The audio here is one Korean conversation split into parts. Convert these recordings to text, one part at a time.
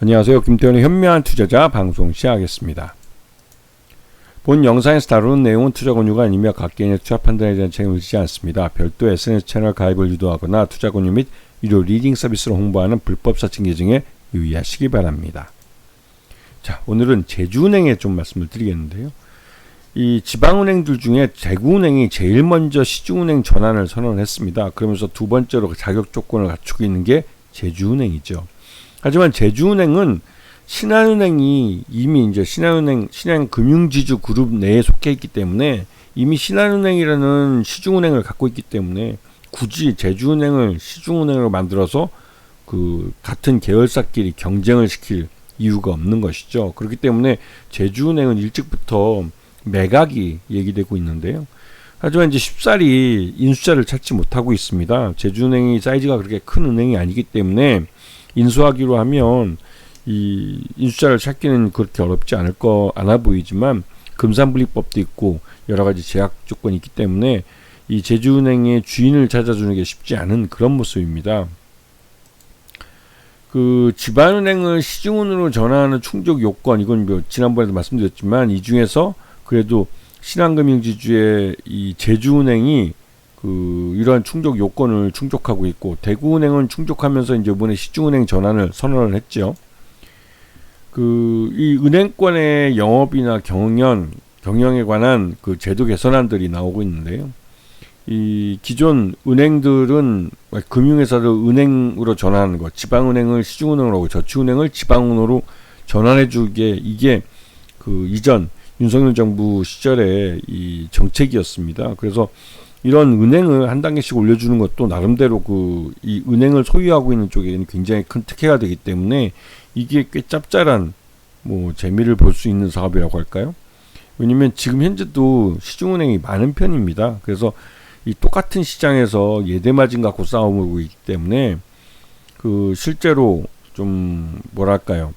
안녕하세요. 김태현의 현명한 투자자 방송 시작하겠습니다. 본 영상에서 다루는 내용은 투자 권유가 아니며 각 개인의 투자 판단에 대한 책임을 지지 않습니다. 별도 SNS 채널 가입을 유도하거나 투자 권유 및 유료 리딩 서비스를 홍보하는 불법 사칭 계정에 유의하시기 바랍니다. 자, 오늘은 제주은행에 좀 말씀을 드리겠는데요. 이 지방은행들 중에 대구은행이 제일 먼저 시중은행 전환을 선언했습니다. 그러면서 두 번째로 자격 조건을 갖추고 있는 게 제주은행이죠. 하지만 제주은행은 신한은행이 이미 이제 신한은행 신한금융지주 그룹 내에 속해 있기 때문에 이미 신한은행이라는 시중은행을 갖고 있기 때문에 굳이 제주은행을 시중은행으로 만들어서 그 같은 계열사끼리 경쟁을 시킬 이유가 없는 것이죠. 그렇기 때문에 제주은행은 일찍부터 매각이 얘기되고 있는데요. 하지만 이제 쉽사리 인수자를 찾지 못하고 있습니다. 제주은행이 사이즈가 그렇게 큰 은행이 아니기 때문에 인수하기로 하면 이 인수자를 찾기는 그렇게 어렵지 않을 거 않아 보이지만 금산분리법도 있고 여러 가지 제약 조건이 있기 때문에 이 제주은행의 주인을 찾아주는 게 쉽지 않은 그런 모습입니다. 그 지방은행을 시중은으로 전환하는 충족 요건 이건 뭐 지난번에도 말씀드렸지만 이 중에서 그래도 신한금융지주의 이 제주은행이 그 이러한 충족 요건을 충족하고 있고 대구은행은 충족하면서 이제 이번에 시중은행 전환을 선언을 했죠. 그 이 은행권의 영업이나 경영 경영에 관한 그 제도 개선안들이 나오고 있는데요. 이 기존 은행들은 금융회사를 은행으로 전환하는 것, 지방은행을 시중은행으로 하고 저축은행을 지방은행으로 전환해주게 이게 그 이전 윤석열 정부 시절의 이 정책이었습니다. 그래서 이런 은행을 한 단계씩 올려주는 것도 나름대로 그 이 은행을 소유하고 있는 쪽에는 굉장히 큰 특혜가 되기 때문에 이게 꽤 짭짤한 뭐 재미를 볼 수 있는 사업이라고 할까요? 왜냐면 지금 현재도 시중은행이 많은 편입니다. 그래서 이 똑같은 시장에서 예대마진 갖고 싸움을 있기 때문에 그 실제로 좀 뭐랄까요?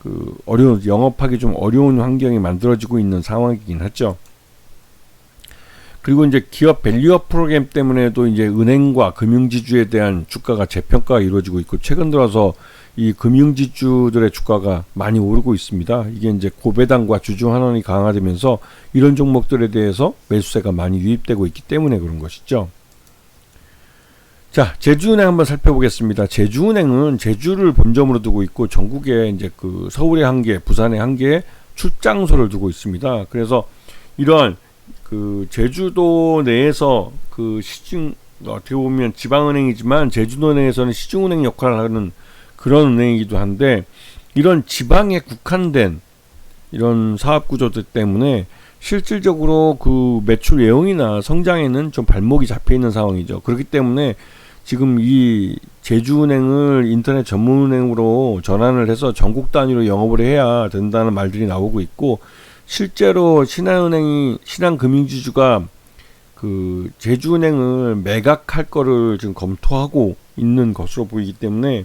그 어려운 영업하기 좀 어려운 환경이 만들어지고 있는 상황이긴 하죠. 그리고 이제 기업 밸류업 프로그램 때문에도 이제 은행과 금융지주에 대한 주가가 재평가가 이루어지고 있고 최근 들어서 이 금융지주들의 주가가 많이 오르고 있습니다. 이게 이제 고배당과 주주 환원이 강화되면서 이런 종목들에 대해서 매수세가 많이 유입되고 있기 때문에 그런 것이죠. 자, 제주은행 한번 살펴보겠습니다. 제주은행은 제주를 본점으로 두고 있고 전국에 이제 그 서울에 한 개, 부산에 한 개의 출장소를 두고 있습니다. 그래서 이러한 그 제주도 내에서 그 시중 어떻게 보면 지방은행이지만 제주도은행에서는 시중은행 역할을 하는 그런 은행이기도 한데 이런 지방에 국한된 이런 사업 구조들 때문에 실질적으로 그 매출 예형이나 성장에는 좀 발목이 잡혀 있는 상황이죠. 그렇기 때문에 지금 이 제주은행을 인터넷 전문은행으로 전환을 해서 전국 단위로 영업을 해야 된다는 말들이 나오고 있고 실제로 신한은행이 신한금융지주가 그 제주은행을 매각할 거를 지금 검토하고 있는 것으로 보이기 때문에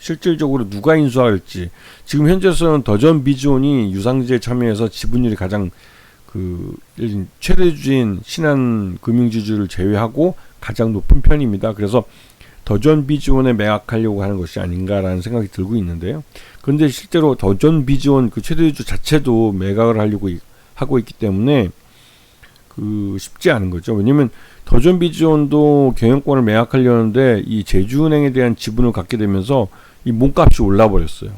실질적으로 누가 인수할지 지금 현재로서는 더전 비즈온이 유상지에 참여해서 지분율이 가장 그 최대 주인 신한금융지주를 제외하고 가장 높은 편입니다. 그래서 더전 비즈원에 매각하려고 하는 것이 아닌가라는 생각이 들고 있는데요. 그런데 실제로 더전 비즈원 그 최대주 자체도 매각을 하려고 하고 있기 때문에 그 쉽지 않은 거죠. 왜냐면 더전 비즈원도 경영권을 매각하려는데 이 제주은행에 대한 지분을 갖게 되면서 이 몸값이 올라 버렸어요.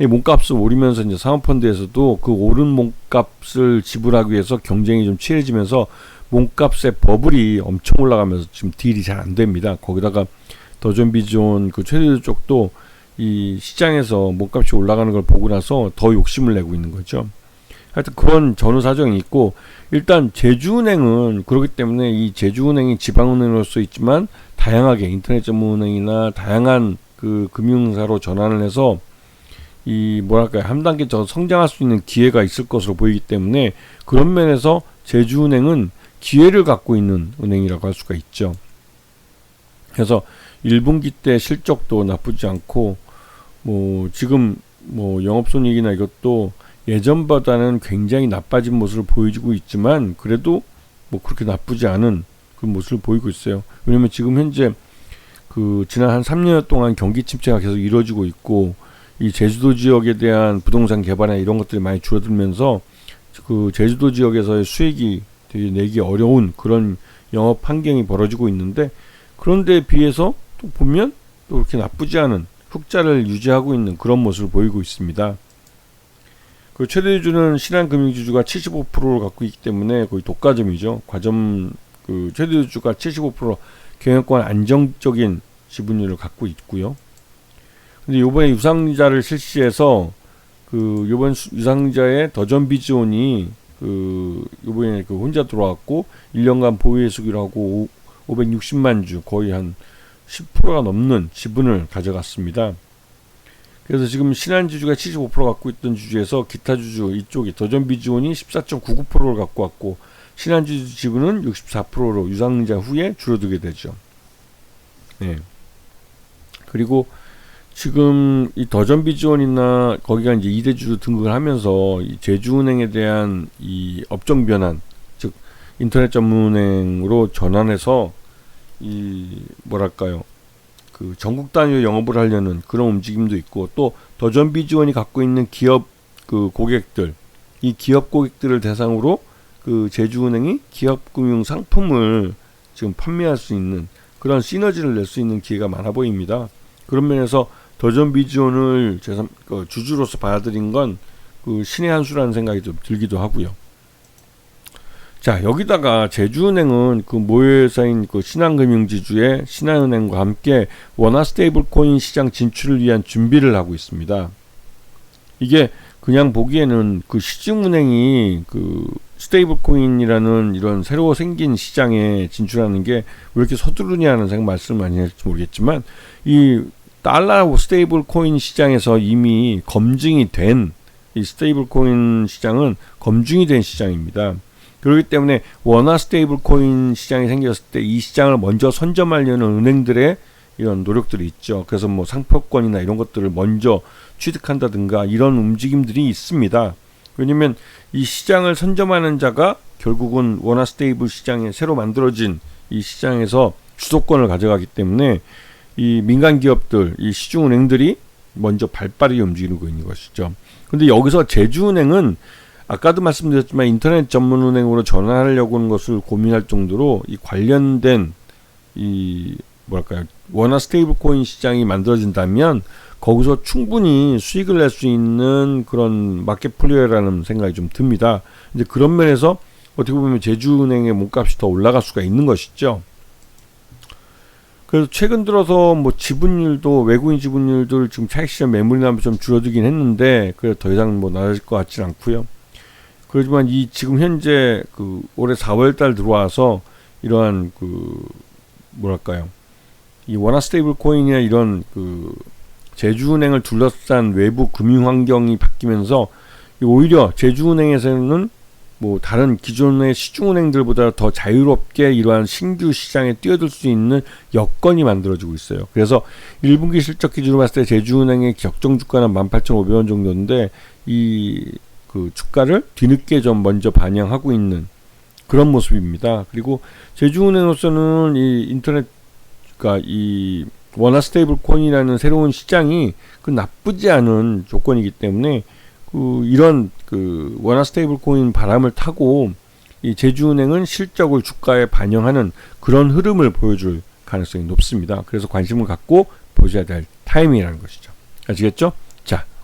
이 몸값을 오르면서 이제 사모펀드에서도 그 오른 몸값을 지불하기 위해서 경쟁이 좀 치열해지면서 몸값의 버블이 엄청 올라가면서 지금 딜이 잘 안 됩니다. 거기다가 더존 비존 그 최대 쪽도 이 시장에서 몸값이 올라가는 걸 보고 나서 더 욕심을 내고 있는 거죠. 하여튼 그런 전후 사정이 있고 일단 제주은행은 그렇기 때문에 이 제주은행이 지방은행으로서 있지만 다양하게 인터넷 전문은행이나 다양한 그 금융사로 전환을 해서 이 뭐랄까요 한 단계 더 성장할 수 있는 기회가 있을 것으로 보이기 때문에 그런 면에서 제주은행은 기회를 갖고 있는 은행이라고 할 수가 있죠. 그래서 1분기 때 실적도 나쁘지 않고 뭐 지금 뭐 영업손익이나 이것도 예전보다는 굉장히 나빠진 모습을 보여주고 있지만 그래도 뭐 그렇게 나쁘지 않은 그 모습을 보이고 있어요. 왜냐면 지금 현재 그 지난 한 3년 동안 경기 침체가 계속 이루어지고 있고 이 제주도 지역에 대한 부동산 개발이나 이런 것들이 많이 줄어들면서 그 제주도 지역에서의 수익이 되게 내기 어려운 그런 영업 환경이 벌어지고 있는데 그런데 비해서 또 보면 또 그렇게 나쁘지 않은 흑자를 유지하고 있는 그런 모습을 보이고 있습니다. 그 최대주는 신한금융지주가 75%를 갖고 있기 때문에 거의 독과점이죠. 과점 그 최대주가 75% 경영권 안정적인 지분율을 갖고 있고요. 근데 요번에 유상자를 실시해서 그 요번 유상자의 더전 비즈온이 그 요번에 그 혼자 들어왔고 1년간 보유 해수기를 하고 560만 주 거의 한 10%가 넘는 지분을 가져갔습니다. 그래서 지금 신한지주가 75% 갖고 있던 주주에서 기타 주주 이쪽이 더전 비즈온이 14.99%를 갖고 왔고 신한지주 지분은 64%로 유상자 후에 줄어들게 되죠. 네. 그리고 지금 이 더전 비즈원이나 거기가 이제 이대주주 등극을 하면서 이 제주은행에 대한 이 업종 변환, 즉 인터넷 전문은행으로 전환해서 이 뭐랄까요, 그 전국 단위로 영업을 하려는 그런 움직임도 있고 또 더전 비즈원이 갖고 있는 기업 그 고객들, 이 기업 고객들을 대상으로 그 제주은행이 기업금융 상품을 지금 판매할 수 있는 그런 시너지를 낼 수 있는 기회가 많아 보입니다. 그런 면에서 더전 비지온을 제3, 그 주주로서 받아들인 건 그 신의 한 수라는 생각이 좀 들기도 하고요. 자 여기다가 제주은행은 그 모회사인 그 신한금융지주의 신한은행과 함께 원화 스테이블 코인 시장 진출을 위한 준비를 하고 있습니다. 이게 그냥 보기에는 그 시중은행이 그 스테이블 코인이라는 이런 새로 생긴 시장에 진출하는 게 왜 이렇게 서두르냐는 생각 말씀 많이 할지 모르겠지만 이 달러 스테이블 코인 시장에서 이미 검증이 된 이 스테이블 코인 시장은 검증이 된 시장입니다. 그렇기 때문에 원화 스테이블 코인 시장이 생겼을 때 이 시장을 먼저 선점하려는 은행들의 이런 노력들이 있죠. 그래서 뭐 상표권이나 이런 것들을 먼저 취득한다든가 이런 움직임들이 있습니다. 왜냐면 이 시장을 선점하는 자가 결국은 원화 스테이블 시장에 새로 만들어진 이 시장에서 주도권을 가져가기 때문에 이 민간 기업들, 이 시중은행들이 먼저 발빠르게 움직이고 있는 것이죠. 근데 여기서 제주은행은 아까도 말씀드렸지만 인터넷 전문 은행으로 전환하려고 하는 것을 고민할 정도로 이 관련된 이 뭐랄까요 원화 스테이블 코인 시장이 만들어진다면 거기서 충분히 수익을 낼 수 있는 그런 마켓 플레이어라는 생각이 좀 듭니다. 이제 그런 면에서 어떻게 보면 제주은행의 몸값이 더 올라갈 수가 있는 것이죠. 그래서 최근 들어서 뭐 지분율도 외국인 지분율들 지금 차익 시장 매물이나 좀 줄어들긴 했는데 그래 더 이상 뭐 나아질 것 같지는 않고요. 그렇지만 이 지금 현재 그 올해 4월달 들어와서 이러한 그 뭐랄까요 이 원화 스테이블 코인이나 이런 그 제주은행을 둘러싼 외부 금융 환경이 바뀌면서 오히려 제주은행에서는 뭐 다른 기존의 시중은행들보다 더 자유롭게 이러한 신규 시장에 뛰어들 수 있는 여건이 만들어지고 있어요. 그래서 1분기 실적 기준으로 봤을 때 제주은행의 적정 주가는 18,500원 정도인데 이 그 주가를 뒤늦게 좀 먼저 반영하고 있는 그런 모습입니다. 그리고 제주은행으로서는 이 인터넷 그러니까 이 원화 스테이블 코인이라는 새로운 시장이 그 나쁘지 않은 조건이기 때문에 그 이런 그 원화 스테이블 코인 바람을 타고 이 제주은행은 실적을 주가에 반영하는 그런 흐름을 보여줄 가능성이 높습니다. 그래서 관심을 갖고 보셔야 될 타이밍이라는 것이죠. 아시겠죠?